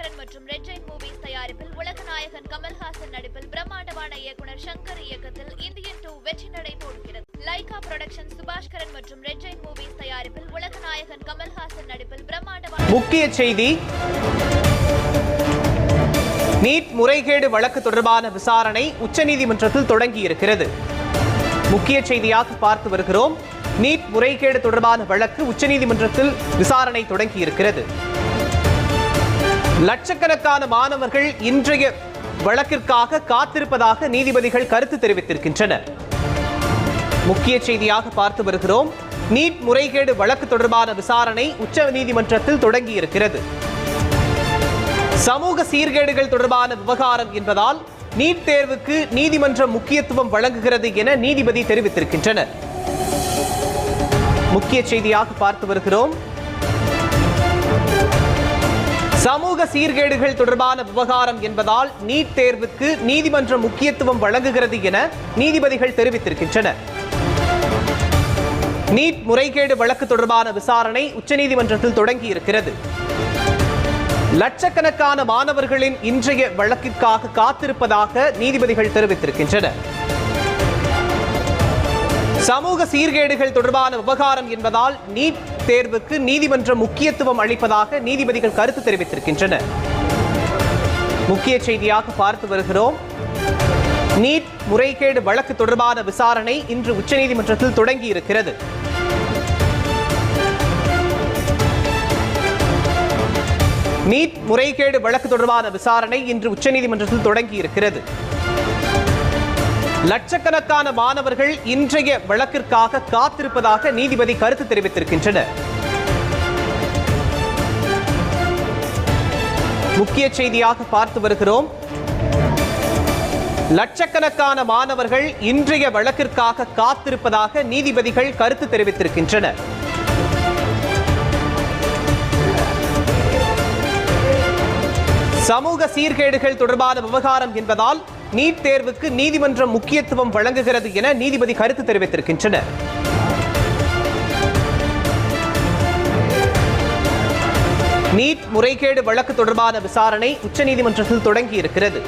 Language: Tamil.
சங்கரன் மற்றும் ரெட் ஜெயின் மூவிஸ் தயாரிப்பில் உலகநாயகன் கமல்ஹாசன் நடிப்பில் பிரம்மாண்டமான இயக்குனர் சங்கர் இயக்கத்தில் இந்தியன் டூ வெற்றி நடை போடுகிறது லைகா புரொடக்ஷன் சுபாஷ்கரன் மற்றும் ரெட் ஜெயின் மூவிஸ் தயாரிப்பில் உலகநாயகன் கமல்ஹாசன் நடிப்பில் பிரம்மாண்டமான முக்கிய செய்தி. நீட் முறைகேடு வழக்கு தொடர்பான விசாரணை உச்சநீதிமன்றத்தில் தொடங்கியிருக்கிறது. முக்கிய செய்தியாக பார்த்து வருகிறோம். நீட் முறைகேடு தொடர்பான வழக்கு உச்சநீதிமன்றத்தில் விசாரணை தொடங்கியிருக்கிறது. லட்சக்கணக்கான மாணவர்கள் இன்றைய வழக்கிற்காக காத்திருப்பதாக நீதிபதிகள் கருத்து தெரிவித்திருக்கின்றனர். முக்கிய செய்தியாக பார்த்து வருகிறோம். நீட் முறைகேடு வழக்கு தொடர்பான விசாரணை உச்ச நீதிமன்றத்தில் தொடங்கி இருக்கிறது சமூக சீர்கேடுகள் தொடர்பான விவகாரம் என்பதால் நீட் தேர்வுக்கு நீதிமன்றம் முக்கியத்துவம் வழங்குகிறது என நீதிபதி தெரிவித்திருக்கின்றனர். முக்கிய செய்தியாக பார்த்து வருகிறோம். சமூக சீர்கேடுகள் தொடர்பான விவகாரம் என்பதால் நீட் தேர்வுக்கு நீதிமன்றம் முக்கியத்துவம் வழங்குகிறது என நீதிபதிகள் தெரிவித்திருக்கின்றனர் நீட் முறைகேடு வழக்கு தொடர்பான விசாரணை உச்சநீதிமன்றத்தில் தொடங்கியிருக்கிறது. லட்சக்கணக்கான மாணவர்களின் இன்றைய வழக்கிற்காக காத்திருப்பதாக நீதிபதிகள் தெரிவித்திருக்கின்றனர் சமூக சீர்கேடுகள் தொடர்பான விவகாரம் என்பதால் நீட் தேர்வுக்கு நீதிமன்றம் முக்கியத்துவம் அளிப்பதாக நீதிபதிகள் கருத்து தெரிவித்திருக்கின்றனர் முக்கிய செய்தியாக பார்த்து வருகிறோம். நீட் முறைகேடு வழக்கு தொடர்பான விசாரணை இன்று உச்சநீதிமன்றத்தில் தொடங்கி இருக்கிறது நீட் முறைகேடு வழக்கு தொடர்பான விசாரணை இன்று உச்சநீதிமன்றத்தில் தொடங்கி இருக்கிறது லட்சக்கணக்கான மாணவர்கள் இன்றைய வழக்கிற்காக காத்திருப்பதாக நீதிபதி கருத்து தெரிவித்திருக்கின்றனர். முக்கிய செய்தியாக பார்த்து வருகிறோம். லட்சக்கணக்கான மாணவர்கள் இன்றைய வழக்கிற்காக காத்திருப்பதாக நீதிபதிகள் கருத்து தெரிவித்திருக்கின்றனர். சமூக சீர்கேடுகள் தொடர்பான விவகாரம் என்பதால் நீட் தேர்வுக்கு நீதிமன்றம் முக்கியத்துவம் வழங்குகிறது என நீதிபதி கருத்து தெரிவித்திருக்கின்றனர் நீட் முறைகேடு வழக்கு தொடர்பான விசாரணை உச்சநீதிமன்றத்தில் தொடங்கி இருக்கிறது